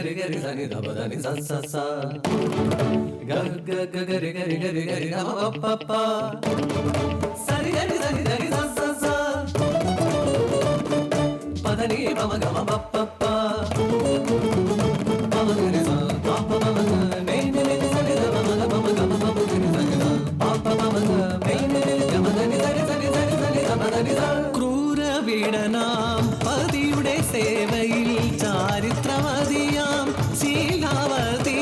గరి గరి ధని దబ ధని స స గ గ గ గరి గరి గరి గరి గమ ప ప సరి గరి ధని ధని స పదని పమ గమ ప പ പതിയുടെ സേവയിൽ ചാരിത്രവതിയാം. ശീലാവതി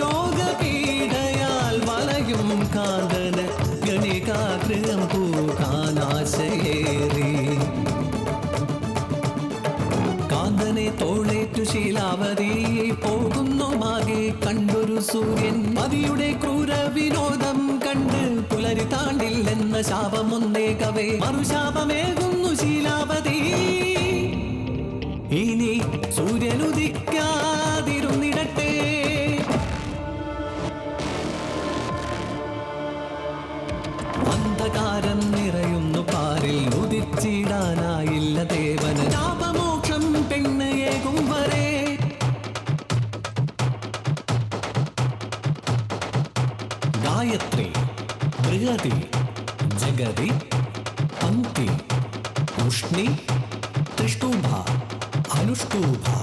രോഗപീഠയാൽ വലയും കാന്തന് ഗണികാഗ്രഹം പൂക്കാനാശയേറി. കാന്തനെ തോളേറ്റു ശീലാവതി പോകുന്നു മാകെ കണ്ടൊരു സൂര്യൻ. മതിയുടെ ക്രൂര വിനോദം പുലരി താണ്ടില്ലെന്ന ശാപമൊന്നേകവേ മറുശാപമേകുന്നു ശീലാപതി. ഇനി സൂര്യനുദിക്കാതിരുന്നിടട്ടെ प्रमुखे उष्णे तृष्टोभा अनुष्टोभा।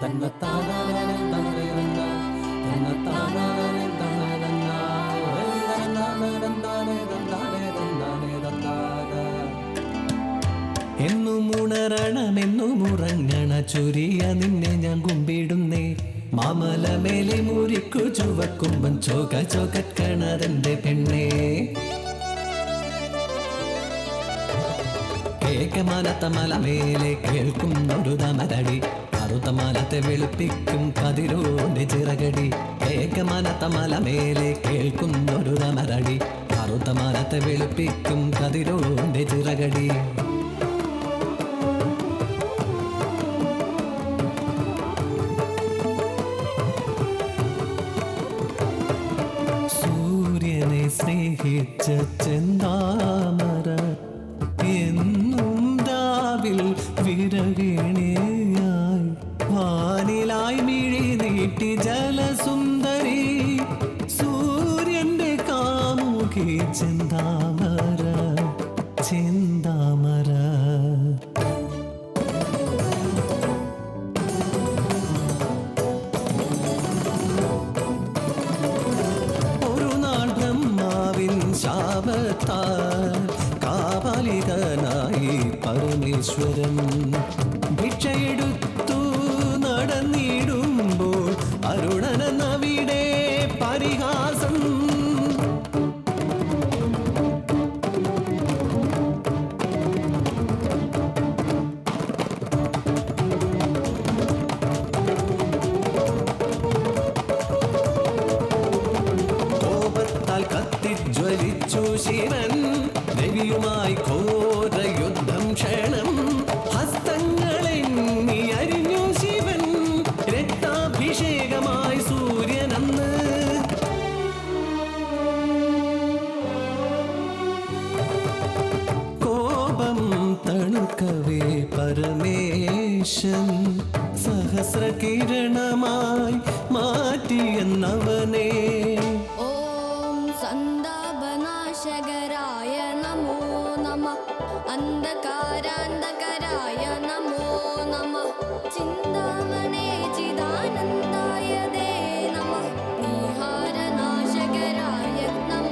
தன்ன தானா தன்ன தானா ഉണരണമെന്നും ഉറങ്ങണ ചുരിയ നിന്നെ ഞാൻ കുമ്പിടുന്നേ. മാമല മേലെ മുറിക്കു ചുവക്കുമ്പൻ ചോക ചോകക്കണതെന്റെ പെണ്ണേ. കേക്കമാനത്ത മലമേലെ കേൾക്കുന്നൊരു തമരടി. കറുത്ത വെളുപ്പിക്കും കതിരോടെ ചിറകടി. കേക്കമാലത്ത മല മേലെ കേൾക്കുന്നൊരു തമരടി. കറുത്ത മലത്തെ വെളുപ്പിക്കും കതിരോടെ ചിറകടി. ചെന്താമര എന്നും ദാവിൽ വിരകിണിയായി. വാനിലായി മിഴി നീട്ടി ജലസുന്ദരി സൂര്യന്റെ കാമുകി ചെന്താമര ശാപത്താൽ കാപാലികനായി പരമേശ്വരൻ ഭിക്ഷയെടുത്തു. ജയിച്ചു ശിവൻ ദേവിയുമായി ഘോര യുദ്ധം ക്ഷണം ഹസ്തങ്ങളെണ്ണി അരിഞ്ഞു ശിവൻ രക്താഭിഷേകമായി സൂര്യനന്ന്. കോപം തണുക്കവേ പരമേശൻ സഹസ്രകിരണമായി മാറ്റിയെന്നവനെ. ഓം സന്ത രക്ഷകരായ നമോ നമ. അന്ധകാരാന്ധകരായ നമോ നമ. ചിന്താമണേ ചിദാനന്ദായ ദേ നമ. നിഹാരനാശകരായ നമ.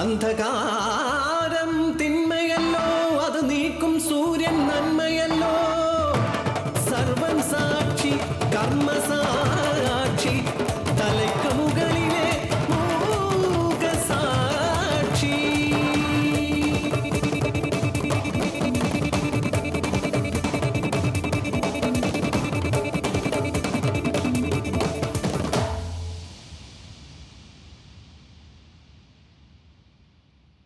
അന്ധകാരം തിന്മയല്ലോ അത് നീക്കും സൂര്യൻ നന്മയല്ലോ. സർവൻ സാക്ഷി കർമ്മ